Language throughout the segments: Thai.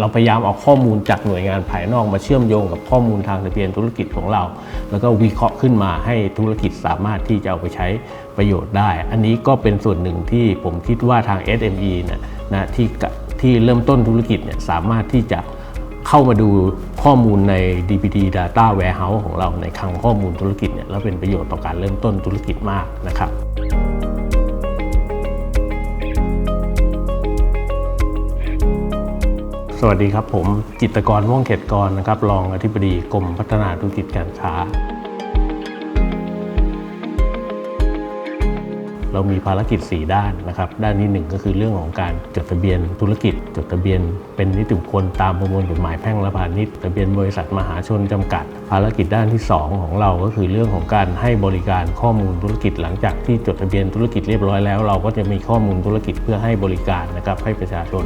เราพยายามเอาข้อมูลจากหน่วยงานภายนอกมาเชื่อมโยงกับข้อมูลทางทะเบียนธุรกิจของเรา แล้วก็วิเคราะห์ขึ้นมาให้ธุรกิจสามารถที่จะเอาไปใช้ประโยชน์ได้ อันนี้ก็เป็นส่วนหนึ่งที่ผมคิดว่าทาง SME เนี่ยนะที่ที่เริ่มต้นธุรกิจเนี่ยสามารถที่จะเข้ามาดูข้อมูลใน DPD Data Warehouse ของเราในคลังข้อมูลธุรกิจเนี่ยแล้วเป็นประโยชน์ต่อการเริ่มต้นธุรกิจมากนะครับ สวัสดีครับผมจิตกรม่วงเขตกรนะครับรองอธิบดีกรมพัฒนาธุรกิจการค้า เรามีภารกิจ 4 ด้านนะครับ ด้านที่ 1 ก็คือเรื่องของการจดทะเบียนธุรกิจ จดทะเบียนเป็นนิติบุคคลตามประมวลกฎหมายแพ่งและพาณิชย์ทะเบียนบริษัทมหาชนจำกัด ภารกิจด้านที่ 2 ของเราก็คือเรื่องของการให้บริการข้อมูลธุรกิจ หลังจากที่จดทะเบียนธุรกิจเรียบร้อยแล้ว เราก็จะมีข้อมูลธุรกิจเพื่อให้บริการนะครับให้ประชาชน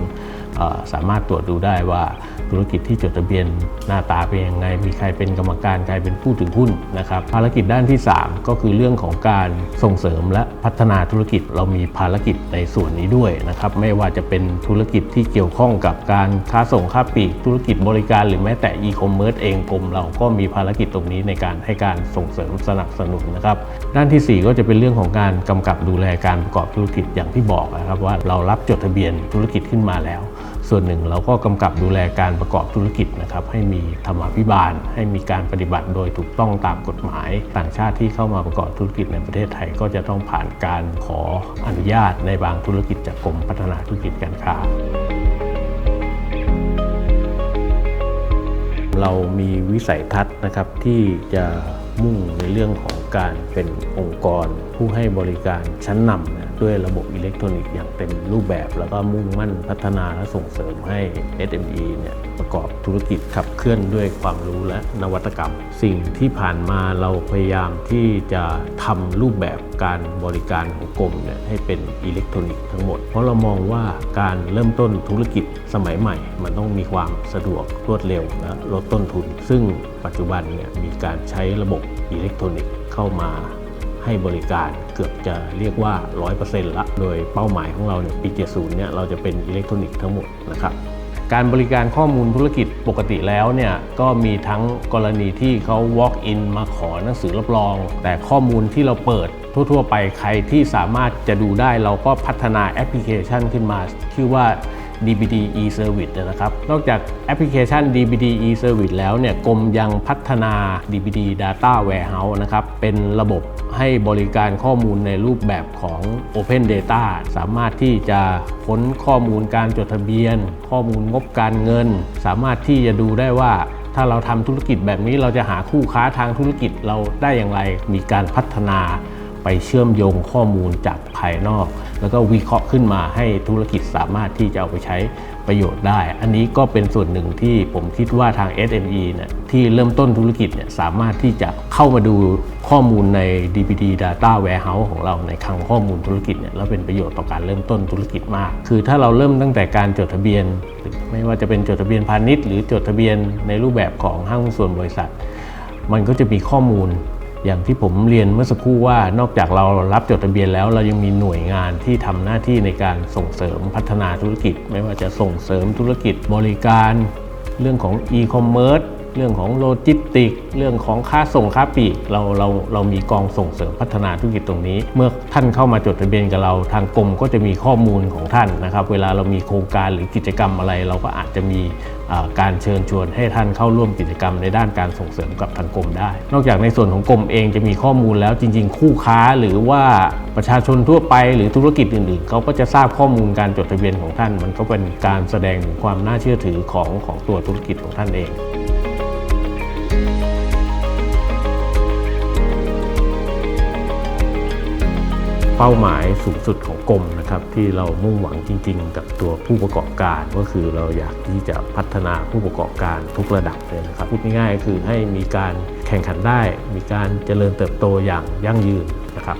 สามารถตรวจดูได้ว่าธุรกิจที่จดทะเบียนหน้าตาเป็นยังไง มีใครเป็นกรรมการใครเป็นผู้ถือหุ้นนะครับภารกิจด้านที่ 3 ก็คือเรื่องของการส่งเสริมและพัฒนาธุรกิจเรามีภารกิจในส่วนนี้ด้วยนะครับไม่ว่าจะเป็นธุรกิจที่เกี่ยวข้องกับการค้าส่งค้าปลีกธุรกิจบริการหรือแม้แต่อีคอมเมิร์ซเองกรมเราก็มีภารกิจตรงนี้ในการให้การส่งเสริมสนับสนุนนะครับด้านทีสี่4 ก็จะเป็นเรื่องของการกำกับดูแลการประกอบธุรกิจอย่างที่บอกนะครับว่าเรารับจดทะเบียนธุรกิจขึ้นมาแล้ว ส่วนหนึ่งเราก็กำกับดูแลการประกอบธุรกิจนะครับให้มีธรรมาภิบาล ให้มีการปฏิบัติโดยถูกต้องตามกฎหมาย ต่างชาติที่เข้ามาประกอบธุรกิจในประเทศไทยก็จะต้องผ่านการขออนุญาตในบางธุรกิจจากกรมพัฒนาธุรกิจการค้าเรามีวิสัยทัศน์นะครับที่จะมุ่งในเรื่องของการเป็นองค์กร ผู้ให้บริการชั้นนำนะ ด้วยระบบอิเล็กทรอนิกส์อย่างเต็มรูปแบบ แล้วก็มุ่งมั่นพัฒนาและส่งเสริมให้ SME เนี่ยประกอบธุรกิจขับเคลื่อนด้วยความรู้และนวัตกรรม สิ่งที่ผ่านมาเราพยายามที่จะทำรูปแบบการบริการของกรมเนี่ยให้เป็นอิเล็กทรอนิกส์ทั้งหมด เพราะเรามองว่าการเริ่มต้นธุรกิจสมัยใหม่ มันต้องมีความสะดวกรวดเร็วและลดต้นทุน ซึ่งปัจจุบันเนี่ยมีการใช้ระบบอิเล็กทรอนิกส์เข้ามา ให้บริการเกือบจะเรียกว่า 100%ละ โดยเป้าหมายของเราเนี่ยปี 70 เนี่ยเราจะเป็นอิเล็กทรอนิกส์ทั้งหมดนะครับการบริการข้อมูลธุรกิจปกติแล้วเนี่ยก็มีทั้งกรณีที่เขา walk in มาขอหนังสือรับรอง แต่ข้อมูลที่เราเปิดทั่ว ๆ ไปใครที่สามารถจะดูได้เราก็พัฒนาแอปพลิเคชันขึ้นมา ชื่อว่า DBD e-service นะครับนอกจากแอปพลิเคชัน DBD e-service แล้วเนี่ยกรมยังพัฒนา DBD data warehouse นะครับเป็นระบบให้บริการข้อมูลในรูปแบบของ Open Data สามารถที่จะค้นข้อมูลการจดทะเบียน ข้อมูลงบการเงิน สามารถที่จะดูได้ว่าถ้าเราทำธุรกิจแบบนี้เราจะหาคู่ค้าทางธุรกิจเราได้อย่างไรมีการพัฒนา ไปเชื่อมโยงข้อมูลจากภายนอก แล้วก็วิเคราะห์ขึ้นมาให้ธุรกิจสามารถที่จะเอาไปใช้ประโยชน์ได้ อันนี้ก็เป็นส่วนหนึ่งที่ผมคิดว่าทาง SME เนี่ยที่เริ่มต้นธุรกิจเนี่ยสามารถที่จะเข้ามาดูข้อมูลใน DPD Data Warehouse ของเราในคลังข้อมูลธุรกิจเนี่ยแล้วเป็นประโยชน์ต่อการเริ่มต้นธุรกิจมาก คือถ้าเราเริ่มตั้งแต่การจดทะเบียน ไม่ว่าจะเป็นจดทะเบียนพาณิชย์หรือจดทะเบียนในรูปแบบของห้างส่วนบริษัท มันก็จะมีข้อมูล อย่างที่ผมเรียนเมื่อสักครู่ว่านอกจากเรารับจดทะเบียนแล้ว เรายังมีหน่วยงานที่ทำหน้าที่ในการส่งเสริมพัฒนาธุรกิจ ไม่ว่าจะส่งเสริมธุรกิจบริการ เรื่องของอีคอมเมิร์ซ เรื่องของโลจิสติก เรื่องของค่าส่งค่าปีกเราเราเรามีกองส่งเสริมพัฒนาธุรกิจตรงนี้ เมื่อท่านเข้ามาจดทะเบียนกับเรา ทางกรมก็จะมีข้อมูลของท่านนะครับ เวลาเรามีโครงการหรือกิจกรรมอะไร เราก็อาจจะมีการเชิญชวนให้ท่านเข้าร่วมกิจกรรมในด้านการส่งเสริมกับทางกรมได้ นอกจากในส่วนของกรมเองจะมีข้อมูลแล้วจริง ๆ คู่ค้าหรือว่าประชาชนทั่วไปหรือธุรกิจอื่นๆเขาก็จะทราบข้อมูลการจดทะเบียนของท่าน มันก็เป็นการแสดงถึงความน่าเชื่อถือของของตัวธุรกิจของท่านเอง เป้าหมายสูงสุดของกรมนะครับที่เรามุ่งหวังจริง ๆ กับตัวผู้ประกอบการ ก็คือเราอยากที่จะพัฒนาผู้ประกอบการทุกระดับเลยนะครับพูดง่ายๆคือให้มีการแข่งขันได้ มีการเจริญเติบโตอย่างยั่งยืนนะครับ